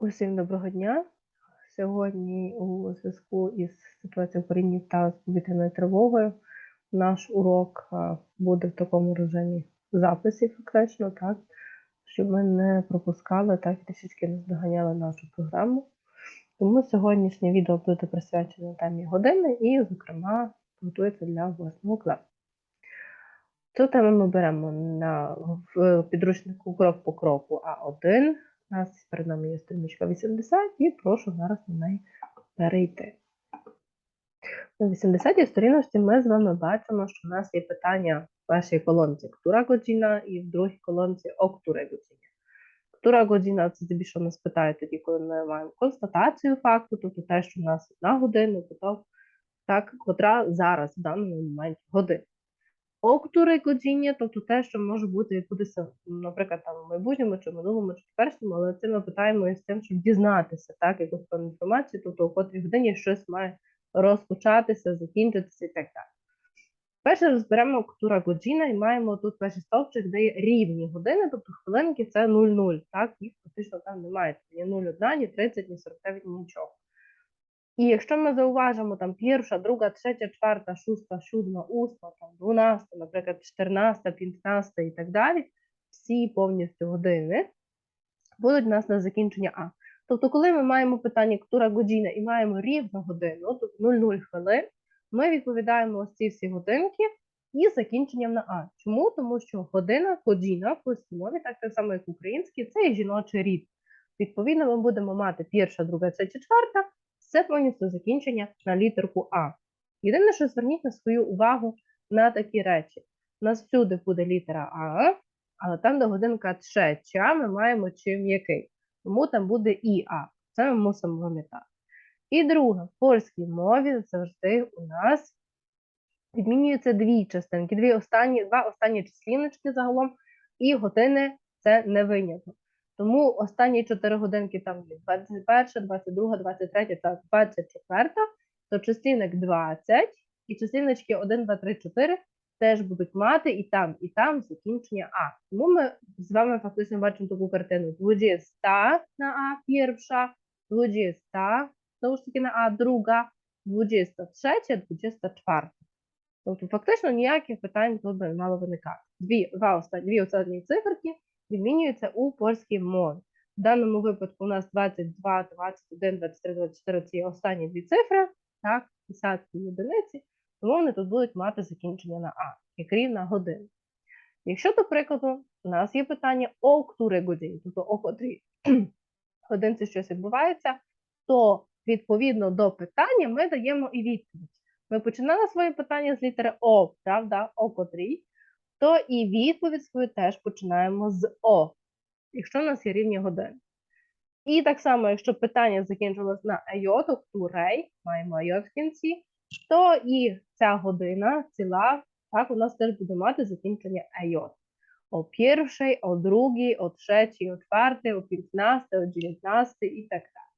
Усім доброго дня. Сьогодні у зв'язку із ситуацією в Україні та з повітряною тривогою наш урок буде в такому режимі записів, фактично, так, щоб ми не пропускали так трішечки не здоганяли нашу програму. Тому сьогоднішнє відео буде присвячене темі години і, зокрема, готується для 8 класу. Цю тему ми беремо на, в підручнику крок по кроку А1. У нас перед нами є сторіночка 80 і прошу зараз на неї перейти. На 80-й сторіночці ми з вами бачимо, що в нас є питання в першій колонці «Ктура година» і в другій колонці «О ктуре годині». «Ктура година» – це здебільшого нас питають тоді, коли ми маємо констатацію факту, тобто те, що в нас одна година, тобто так, котра зараз в даному моменті година. О ктуре годині, тобто те, що може бути відбутися, наприклад, там в майбутньому чи в минулому чи теперішньому, але це ми питаємо із тим, щоб дізнатися так, якусь певну інформацію, тобто у котрій годині щось має розпочатися, закінчитися і так далі. Перше розберемо ктура годжіна і маємо тут перший стовпчик, де є рівні години, тобто хвилинки це 0,0, так, їх фактично там немає, ні 0,1, ні 30, ні 49, ні нічого. І якщо ми зауважимо там перша, друга, третя, четверта, шоста, сьома, восьма, там, 12, наприклад, 14, 15 і так далі, всі повністю години будуть у нас на закінчення А. Тобто, коли ми маємо питання ктура година і маємо рівну годину, тобто 0,0 хвилин, ми відповідаємо ось ці всі годинки і закінченням на А. Чому? Тому що година, година в польській мові, так, так само як в українській, це є жіночий рід. Відповідно, ми будемо мати перша, друга, третя, четверта, це повністю закінчення на літерку А. Єдине, що зверніть на свою увагу на такі речі. У нас всюди буде літера А, але там, де годинка третя, ми маємо чим який. Тому там буде і А. Це ми мусимо пам'ятати. І друге, в польській мові завжди у нас відмінюються дві частинки, дві останні, два останні числівнички загалом, і години це не виняток. Тому останні 4 годинки там є 21, 22, 23 та 24, то числівник 20 і числівнички 1, 2, 3, 4 теж будуть мати і там, і там закінчення А. Тому ми з вами фактично бачимо таку картину. 20 на А перша, 20, знову ж таки на А друга, 23, 24. Тобто фактично ніяких питань тут би не мало виникати. Дві, два останні, дві останні циферки відмінюється у польській мові. В даному випадку у нас 22, 21, 23, 24 ці останні дві цифри, так, десятки одиниці, тому вони тут будуть мати закінчення на А, як рівна година. Якщо, до прикладу, у нас є питання о ктури годині, тобто о котрій годинці щось відбувається, то відповідно до питання ми даємо і відповідь. Ми починали своє питання з літери О, правда, о котрій, то і відповідь свою теж починаємо з О, якщо в нас є рівні години. І так само, якщо питання закінчилось на айоту, ктурей, маємо айот в кінці, то і ця година ціла, так, у нас теж буде мати закінчення айот. О першій, о другій, о третій, о четвертій, о п'ятнадцятій, о дев'ятнадцятій і так далі.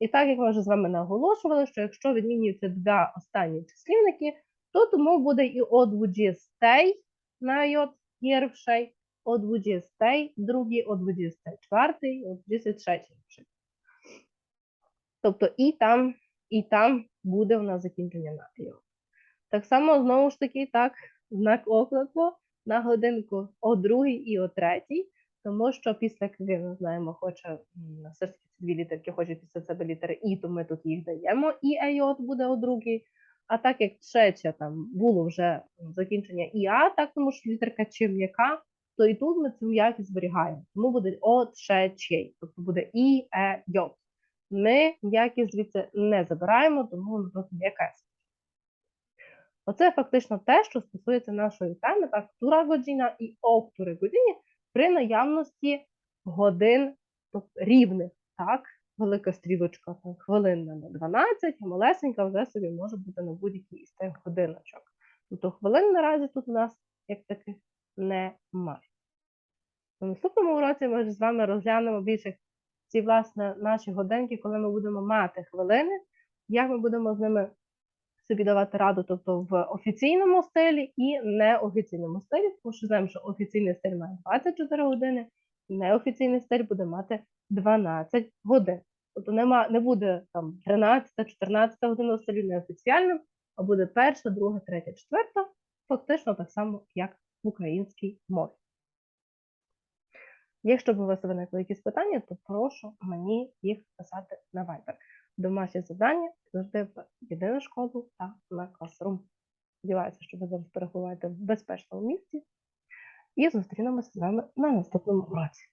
І так, як ми вже з вами наголошували, що якщо відмінюються два останні числівники, то тому буде і о дводжістей, йод перший, о 20, другий, о 24, о 23. Тобто і там, і там буде у нас закінчення на. Так само, знову ж таки, так, знак оклику на годинку о другій і о третій, тому що після ми знаємо, хоче все ж таки дві літерки, хоче після себе літери І, то ми тут їх даємо, і айот буде о другій. А так як третя там було вже закінчення ІА, так тому що літерка чи м'яка, то і тут ми цю м'якість зберігаємо. Тому буде о третій, тобто буде і, е, йот. Ми м'якість звідси не забираємо, тому воно просто м'якець. Оце фактично те, що стосується нашої теми, так, тура година і октури годині при наявності годин тобто, рівних, так, велика стрілочка там, хвилинна на 12, а малесенька вже собі може бути на будь-якій із тих годиночок. Тобто хвилин наразі тут у нас як таких немає. У наступному уроці ми з вами розглянемо більше ці, власне, наші годинки, коли ми будемо мати хвилини, як ми будемо з ними собі давати раду, тобто в офіційному стилі і неофіційному стилі, тому що знаємо, що офіційний стиль має 24 години, неофіційний стиль буде мати 12 годин. Тобто нема, не буде там 13, 14 година стилі неофіціальним, а буде перша, друга, третя, четверта, фактично так само, як в українській мові. Якщо б у вас виникли якісь питання, то прошу мені їх писати на Viber. Домашні завдання завжди в єдину школу та на Classroom. Сподіваюся, що ви зараз перебуваєте в безпечному місці і зустрінемося з вами на наступному уроці.